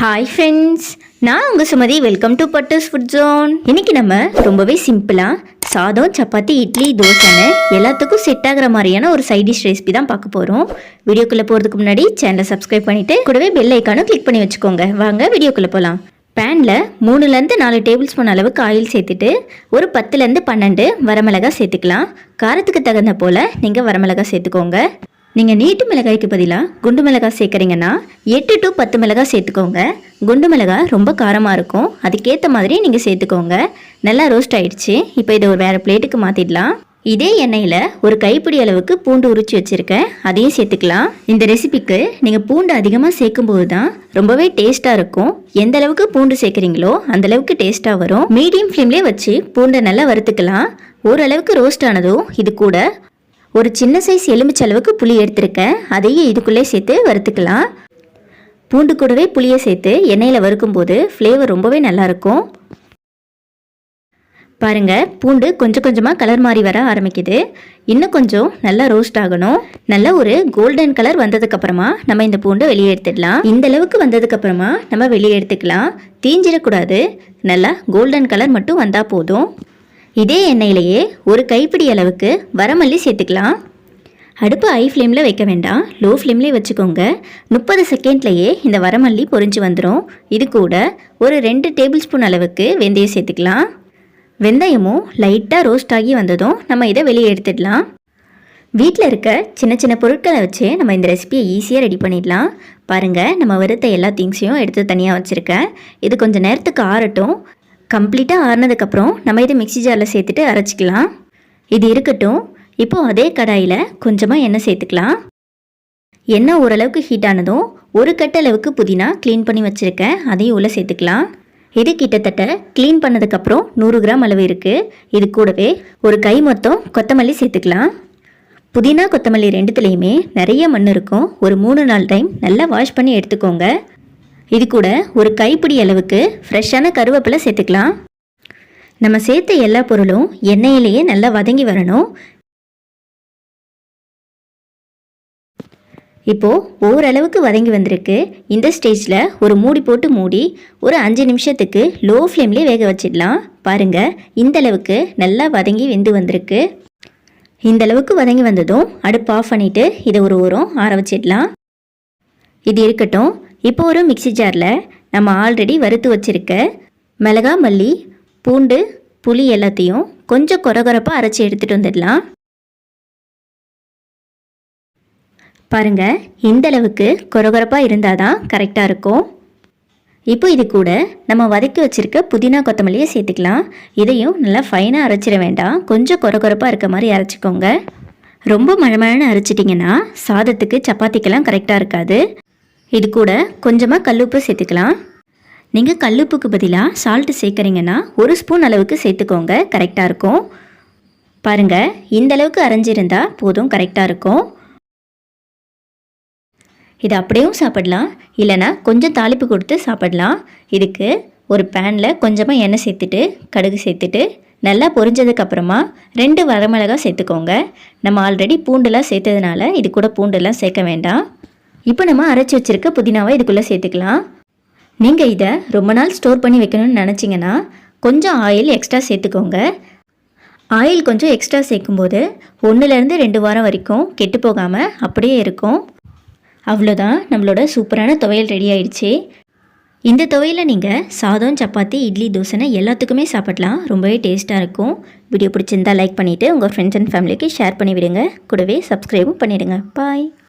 Hi friends நான் உங்கள் Sumathi. Welcome to butters food zone இன்னைக்கு நம்ம ரொம்பவே சிம்பிளாக சாதம் சப்பாத்தி இட்லி தோசைன்னு எல்லாத்துக்கும் செட் ஆகிற மாதிரியான ஒரு சைட் டிஷ் ரெசிபி தான் பார்க்க போகிறோம் வீடியோக்குள்ளே போகிறதுக்கு முன்னாடி சேனலை சப்ஸ்கிரைப் பண்ணிவிட்டு கூடவே பெல் ஐக்கானும் கிளிக் பண்ணி வச்சுக்கோங்க. வாங்க வீடியோக்குள்ளே போகலாம் பேனில் மூணுலேருந்து நாலு டேபிள் ஸ்பூன் அளவுக்கு ஆயில் சேர்த்துட்டு ஒரு பத்துலேருந்து பன்னெண்டு வரமிளகா சேர்த்துக்கலாம். காரத்துக்கு தகுந்த போல் நீங்கள் வரமிளகா சேர்த்துக்கோங்க. நீங்கள் நீட்டு மிளகாய்க்கு பதிலாக குண்டு மிளகாய் சேர்க்குறீங்கன்னா எட்டு டு பத்து மிளகாய் சேர்த்துக்கோங்க. குண்டு மிளகாய் ரொம்ப காரமாக இருக்கும். அதுக்கேற்ற மாதிரி நீங்கள் சேர்த்துக்கோங்க. நல்லா ரோஸ்ட் ஆயிடுச்சு. இப்போ இதை ஒரு வேறு பிளேட்டுக்கு மாற்றிடலாம் இதே எண்ணெயில் ஒரு கைப்பிடி அளவுக்கு பூண்டு உரிச்சு வச்சுருக்கேன். அதையும் சேர்த்துக்கலாம். இந்த ரெசிபிக்கு நீங்கள் பூண்டு அதிகமாக சேர்க்கும்போது தான் ரொம்பவே டேஸ்ட்டாக இருக்கும். எந்த அளவுக்கு பூண்டு சேர்க்குறீங்களோ அந்த அளவுக்கு டேஸ்ட்டாக வரும். மீடியம் ஃப்ளேம்லேயே வச்சு பூண்டை நல்லா வறுத்துக்கலாம். ஓரளவுக்கு ரோஸ்ட் ஆனதும் இது கூட ஒரு சின்ன சைஸ் எலுமிச்சை அளவுக்கு புளி எடுத்திருக்கேன் அதையும் இதுக்குள்ளே சேர்த்து வறுத்துக்கலாம். பூண்டு கூடவே புளியை சேர்த்து எண்ணெயில் வறுக்கும்போது ஃப்ளேவர் ரொம்பவே நல்லாயிருக்கும். பாருங்கள் பூண்டு கொஞ்சம் கொஞ்சமாக கலர் மாறி வர ஆரம்பிக்குது. இன்னும் கொஞ்சம் நல்லா ரோஸ்ட் ஆகணும். நல்ல ஒரு கோல்டன் கலர் வந்ததுக்கப்புறமா நம்ம இந்த பூண்டை வெளியே எடுத்துடலாம். இந்த அளவுக்கு வந்ததுக்கப்புறமா நம்ம வெளியே எடுத்துக்கலாம். தீஞ்சிடக்கூடாது. நல்லா கோல்டன் கலர் மட்டும் வந்தால் போதும். இதே எண்ணெயிலேயே ஒரு கைப்பிடி அளவுக்கு வரமல்லி சேர்த்துக்கலாம். அடுப்பு ஹை ஃப்ளேமில் வைக்க வேண்டாம். லோ ஃப்ளேம்லேயே வச்சுக்கோங்க. முப்பது செகண்ட்லேயே இந்த வரமல்லி பொரிஞ்சு வந்துடும் இது கூட ஒரு ரெண்டு டேபிள் ஸ்பூன் அளவுக்கு வெந்தயம் சேர்த்துக்கலாம். வெந்தயமும் லைட்டாக ரோஸ்ட் ஆகி வந்ததும் நம்ம இதை வெளியே எடுத்துடலாம். வீட்டில் இருக்க சின்ன சின்ன பொருட்களை வச்சு நம்ம இந்த ரெசிபியை ஈஸியாக ரெடி பண்ணிடலாம். பாருங்கள் நம்ம வறுத்த எல்லா திங்ஸையும் எடுத்து தனியாக வச்சுருக்கேன். இது கொஞ்சம் நேரத்துக்கு ஆறட்டும். கம்ப்ளீட்டாக ஆறுனதுக்கப்புறம் நம்ம இதை மிக்ஸி ஜாரில் சேர்த்துட்டு அரைச்சிக்கலாம். இது இருக்கட்டும். இப்போது அதே கடாயில் கொஞ்சமாக எண்ணெய் சேர்த்துக்கலாம். எண்ணெய் ஓரளவுக்கு ஹீட் ஆனதும் ஒரு கட்டளவுக்கு புதினா க்ளீன் பண்ணி வச்சுருக்கேன். அதையும் உள்ளே சேர்த்துக்கலாம். இது கிட்டத்தட்ட க்ளீன் பண்ணதுக்கப்புறம் நூறு கிராம் அளவு இருக்குது இது கூடவே ஒரு கை மொத்தம் கொத்தமல்லி சேர்த்துக்கலாம். புதினா கொத்தமல்லி ரெண்டுத்துலேயுமே நிறைய மண் இருக்கும். ஒரு மூணு நாள் டைம் நல்லா வாஷ் பண்ணி எடுத்துக்கோங்க. இது கூட ஒரு கைப்பிடி அளவுக்கு ஃப்ரெஷ்ஷான கருவேப்பிலை சேர்த்துக்கலாம். நம்ம சேர்த்த எல்லா பொருளும் எண்ணெயிலேயே நல்லா வதங்கி வரணும். இப்போது ஓரளவுக்கு வதங்கி வந்திருக்கு. இந்த ஸ்டேஜில் ஒரு மூடி போட்டு மூடி ஒரு அஞ்சு நிமிஷத்துக்கு லோ ஃப்ளேம்லேயே வேக வச்சிடலாம். பாருங்கள் இந்த அளவுக்கு நல்லா வதங்கி வெந்து வந்திருக்கு. இந்த அளவுக்கு வதங்கி வந்ததும் அடுப்பு ஆஃப் பண்ணிவிட்டு இதை ஒரு ஓரம் ஆற வச்சிடலாம். இது இருக்கட்டும். இப்போ ஒரு மிக்சி ஜாரில் நம்ம ஆல்ரெடி வறுத்து வச்சுருக்க மிளகா மல்லி பூண்டு புளி எல்லாத்தையும் கொஞ்சம் கொரகொரப்பாக அரைச்சி எடுத்துகிட்டு வந்துடலாம். பாருங்கள் இந்த அளவுக்கு கொரகொரப்பாக இருந்தால் தான் கரெக்டாக இருக்கும். இப்போ இது கூட நம்ம வதக்கி வச்சுருக்க புதினா கொத்தமல்லியை சேர்த்துக்கலாம். இதையும் நல்லா ஃபைனாக அரைச்சிட வேண்டாம். கொஞ்சம் கொரகொரப்பாக இருக்க மாதிரி அரைச்சிக்கோங்க. ரொம்ப மழமழன்னு அரைச்சிட்டிங்கன்னா சாதத்துக்கு சப்பாத்திக்கெல்லாம் கரெக்டாக இருக்காது. இது கூட கொஞ்சமாக கல்லுப்பு சேர்த்துக்கலாம். நீங்கள் கல்லுப்புக்கு பதிலாக சால்ட்டு சேர்க்குறீங்கன்னா ஒரு ஸ்பூன் அளவுக்கு சேர்த்துக்கோங்க கரெக்டாக இருக்கும். பாருங்கள் இந்த அளவுக்கு அரைஞ்சிருந்தா போதும் கரெக்டாக இருக்கும். இது அப்படியும் சாப்பிடலாம் இல்லைனா கொஞ்சம் தாளிப்பு கொடுத்து சாப்பிடலாம். இதுக்கு ஒரு பேனில் கொஞ்சமாக எண்ணெய் சேர்த்துட்டு கடுகு சேர்த்துட்டு நல்லா பொரிஞ்சதுக்கப்புறமா ரெண்டு வரமிளகாய் சேர்த்துக்கோங்க. நம்ம ஆல்ரெடி பூண்டுலாம் சேர்த்ததுனால இது கூட பூண்டுலாம் சேர்க்க வேண்டாம். இப்போ நம்ம அரைச்சி வச்சுருக்க புதினாவை இதுக்குள்ளே சேர்த்துக்கலாம். நீங்கள் இதை ரொம்ப நாள் ஸ்டோர் பண்ணி வைக்கணும்னு நினச்சிங்கன்னா கொஞ்சம் ஆயில் எக்ஸ்ட்ரா சேர்த்துக்கோங்க. ஆயில் கொஞ்சம் எக்ஸ்ட்ரா சேர்க்கும்போது ஒன்றுலேருந்து ரெண்டு வாரம் வரைக்கும் கெட்டு போகாமல் அப்படியே இருக்கும். அவ்வளோதான் நம்மளோட சூப்பரான துவையல் ரெடி ஆயிடுச்சு. இந்த துவையில் நீங்கள் சாதம் சப்பாத்தி இட்லி தோசைன்னு எல்லாத்துக்குமே சாப்பிடலாம். ரொம்பவே டேஸ்ட்டாக இருக்கும். வீடியோ பிடிச்சிருந்தா லைக் பண்ணிவிட்டு உங்கள் ஃப்ரெண்ட்ஸ் அண்ட் ஃபேமிலிக்கு ஷேர் பண்ணி விடுங்க கூடவே சப்ஸ்கிரைபும் பண்ணிவிடுங்க பாய்